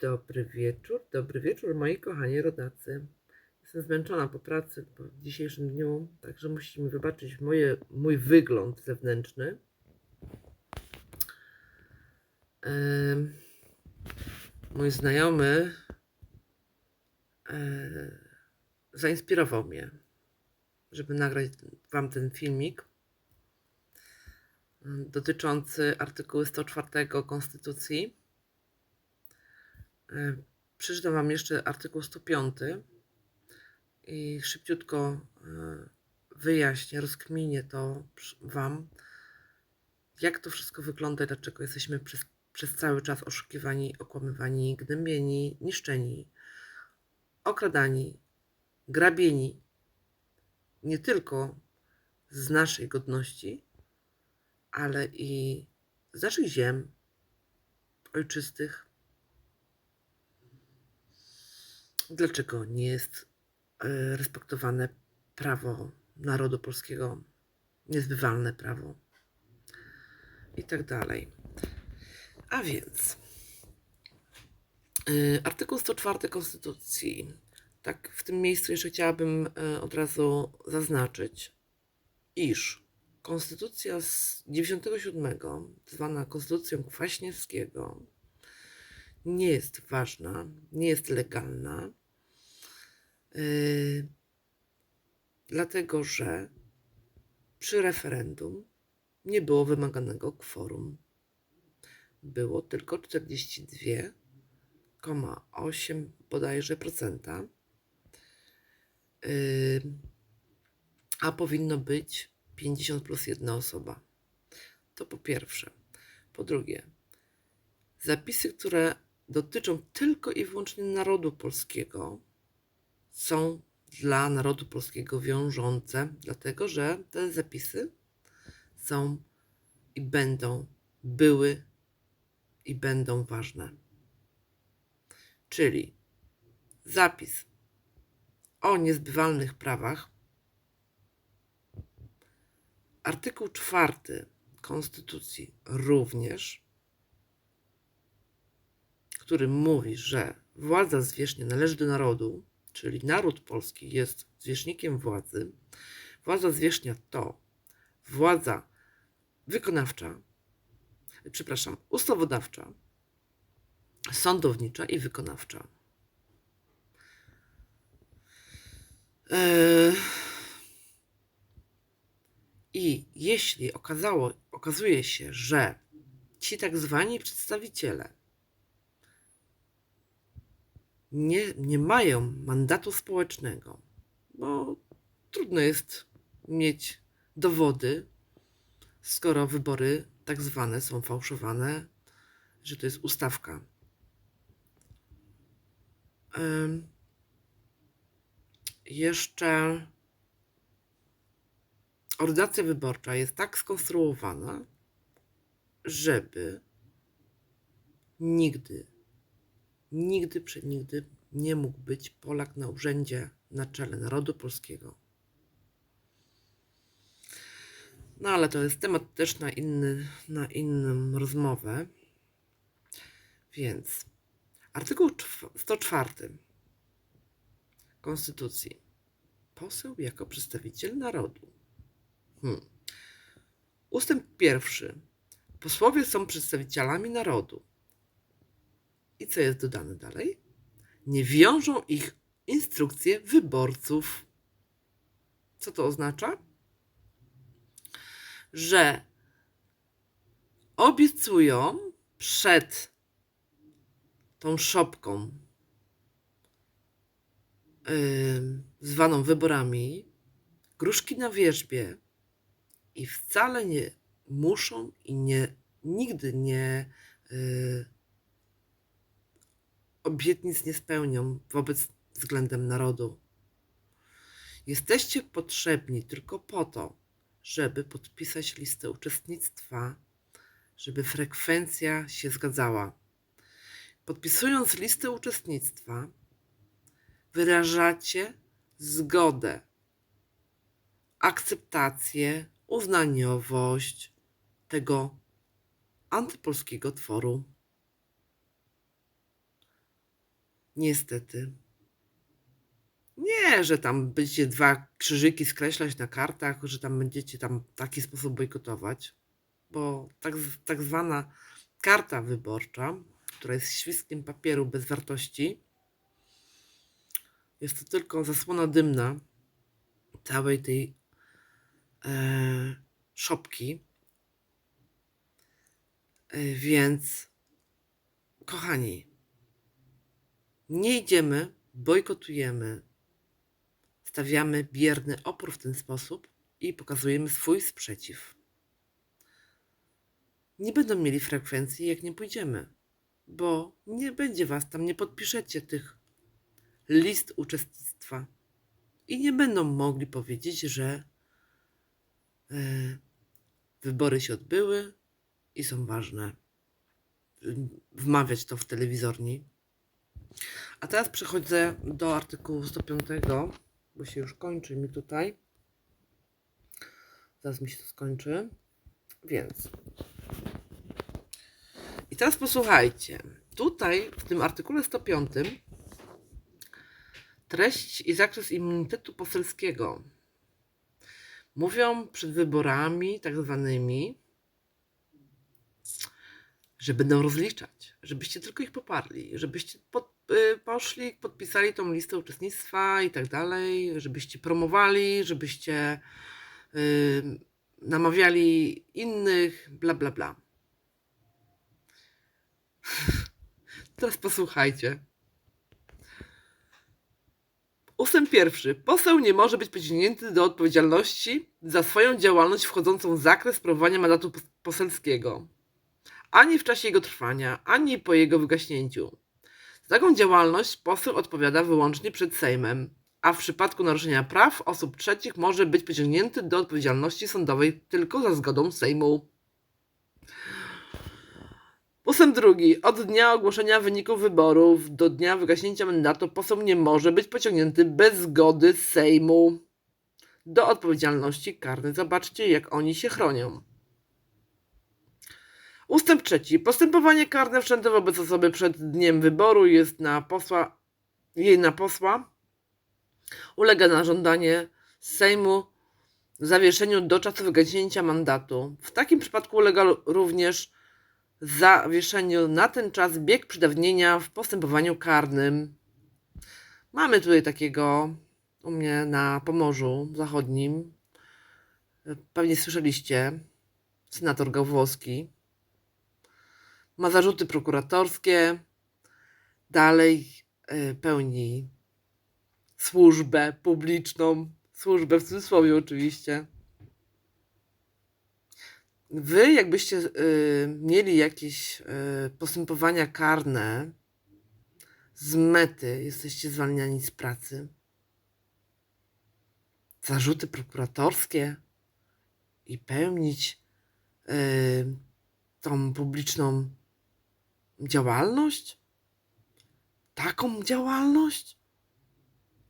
Dobry wieczór, dobry wieczór moi kochani rodacy. Jestem zmęczona po pracy po dzisiejszym dniu, także musicie mi wybaczyć moje, mój wygląd zewnętrzny. Em, mój znajomy e, zainspirował mnie, żeby nagrać Wam ten filmik dotyczący artykułu 104 Konstytucji. E, Przeczytam Wam jeszcze artykuł 105 i szybciutko e, wyjaśnię, rozkminię to Wam, jak to wszystko wygląda i dlaczego jesteśmy przez, przez cały czas oszukiwani, okłamywani, gnębieni, niszczeni, okradani, grabieni. Nie tylko z naszej godności, ale i z naszych ziem ojczystych, dlaczego nie jest e, respektowane prawo narodu polskiego, niezbywalne prawo i tak dalej. A więc e, artykuł 104 Konstytucji. Tak, w tym miejscu jeszcze chciałabym e, od razu zaznaczyć, iż Konstytucja z 97, zwana Konstytucją Kwaśniewskiego, nie jest ważna, nie jest legalna, yy, dlatego że przy referendum nie było wymaganego kworum. Było tylko 42,8 bodajże procenta, yy, a powinno być 50 plus jedna osoba. To po pierwsze. Po drugie, zapisy, które dotyczą tylko i wyłącznie narodu polskiego, są dla narodu polskiego wiążące, dlatego że te zapisy są i będą, były i będą ważne. Czyli zapis o niezbywalnych prawach, artykuł czwarty Konstytucji również który mówi, że władza zwierzchnia należy do narodu, czyli naród polski jest zwierzchnikiem władzy. Władza zwierzchnia to władza wykonawcza, przepraszam, ustawodawcza, sądownicza i wykonawcza. Eee, I jeśli okazało, okazuje się, że ci tak zwani przedstawiciele nie, nie mają mandatu społecznego, bo trudno jest mieć dowody, skoro wybory tak zwane są fałszowane, że to jest ustawka. Ym, Jeszcze ordynacja wyborcza jest tak skonstruowana, żeby nigdy nigdy przenigdy nie mógł być Polak na urzędzie na czele narodu polskiego. No ale to jest temat też na, inny, na inną rozmowę. Więc artykuł czw- 104 Konstytucji. Poseł jako przedstawiciel narodu. Hmm. Ustęp pierwszy. Posłowie są przedstawicielami narodu. I co jest dodane dalej? Nie wiążą ich instrukcje wyborców. Co to oznacza? Że obiecują przed tą szopką yy, zwaną wyborami gruszki na wierzbie i wcale nie muszą i nie nigdy nie yy, obietnic nie spełnią wobec względem narodu. Jesteście potrzebni tylko po to, żeby podpisać listę uczestnictwa, żeby frekwencja się zgadzała. Podpisując listę uczestnictwa, wyrażacie zgodę, akceptację, uznaniowość tego antypolskiego tworu. Niestety. Nie, że tam będziecie dwa krzyżyki skreślać na kartach, że tam będziecie tam w taki sposób bojkotować, bo tak, tak zwana karta wyborcza, która jest świskiem papieru bez wartości, jest to tylko zasłona dymna całej tej e, szopki. E, więc, kochani, nie idziemy, bojkotujemy, stawiamy bierny opór w ten sposób i pokazujemy swój sprzeciw. Nie będą mieli frekwencji, jak nie pójdziemy, bo nie będzie was tam, nie podpiszecie tych list uczestnictwa i nie będą mogli powiedzieć, że e, wybory się odbyły i są ważne. Wmawiać to w telewizorni. A teraz przechodzę do artykułu 105, bo się już kończy mi tutaj. Zaraz mi się to skończy. Więc. I teraz posłuchajcie. Tutaj w tym artykule 105 treść i zakres immunitetu poselskiego. Mówią przed wyborami tak zwanymi, że będą rozliczać, żebyście tylko ich poparli, żebyście pod, poszli, podpisali tą listę uczestnictwa i tak dalej, żebyście promowali, żebyście y, namawiali innych, bla bla bla. Teraz posłuchajcie. Ustęp pierwszy. Poseł nie może być pociągnięty do odpowiedzialności za swoją działalność wchodzącą w zakres sprawowania mandatu pos- poselskiego ani w czasie jego trwania, ani po jego wygaśnięciu. Za taką działalność poseł odpowiada wyłącznie przed Sejmem, a w przypadku naruszenia praw osób trzecich może być pociągnięty do odpowiedzialności sądowej tylko za zgodą Sejmu. Ustęp drugi. Od dnia ogłoszenia wyników wyborów do dnia wygaśnięcia mandatu poseł nie może być pociągnięty bez zgody Sejmu do odpowiedzialności karnej. Zobaczcie, jak oni się chronią. Ustęp trzeci. Postępowanie karne wszczęte wobec osoby przed dniem wyboru jest na posła, jej na posła ulega na żądanie Sejmu zawieszeniu do czasu wygaśnięcia mandatu. W takim przypadku ulega również zawieszeniu na ten czas bieg przedawnienia w postępowaniu karnym. Mamy tutaj takiego u mnie na Pomorzu Zachodnim. Pewnie słyszeliście. Senator Gawłowski ma zarzuty prokuratorskie, dalej e, pełni służbę publiczną, służbę w cudzysłowie oczywiście. Wy, jakbyście e, mieli jakieś e, postępowania karne z mety, jesteście zwalniani z pracy, zarzuty prokuratorskie i pełnić e, tą publiczną działalność? Taką działalność?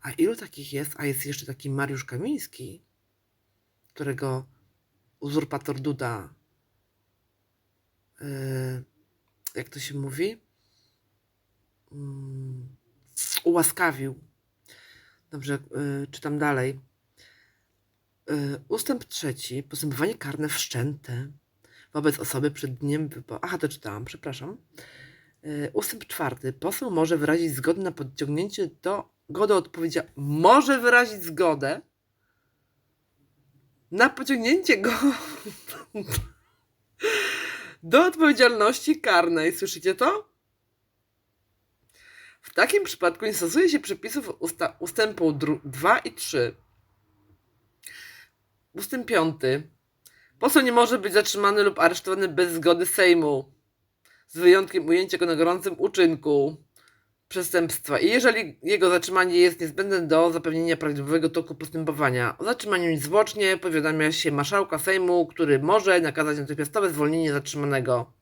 A ilu takich jest? A jest jeszcze taki Mariusz Kamiński, którego uzurpator Duda, yy, jak to się mówi, Mm, ułaskawił. Dobrze, yy, czytam dalej. Yy, ustęp trzeci. Postępowanie karne wszczęte wobec osoby przed dniem wyboru. Aha, to czytałam, przepraszam. Yy, Ustęp czwarty. Poseł może wyrazić zgodę na podciągnięcie do zgodę odpowiedzia. Może wyrazić zgodę na pociągnięcie go do odpowiedzialności karnej. Słyszycie to? W takim przypadku nie stosuje się przepisów usta- ustępu 2 i 3. Ustęp 5. Poseł nie może być zatrzymany lub aresztowany bez zgody Sejmu, z wyjątkiem ujęcia go na gorącym uczynku przestępstwa. I jeżeli jego zatrzymanie jest niezbędne do zapewnienia prawidłowego toku postępowania, o zatrzymaniu niezwłocznie powiadamia się marszałka Sejmu, który może nakazać natychmiastowe zwolnienie zatrzymanego.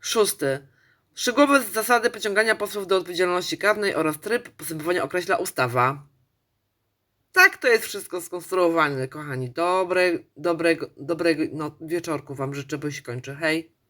Szósty. Szczegółowe zasady pociągania posłów do odpowiedzialności karnej oraz tryb postępowania określa ustawa. Tak to jest wszystko skonstruowane, kochani. Dobre, dobrego, dobrego no, wieczorku Wam życzę, bo się kończy. Hej!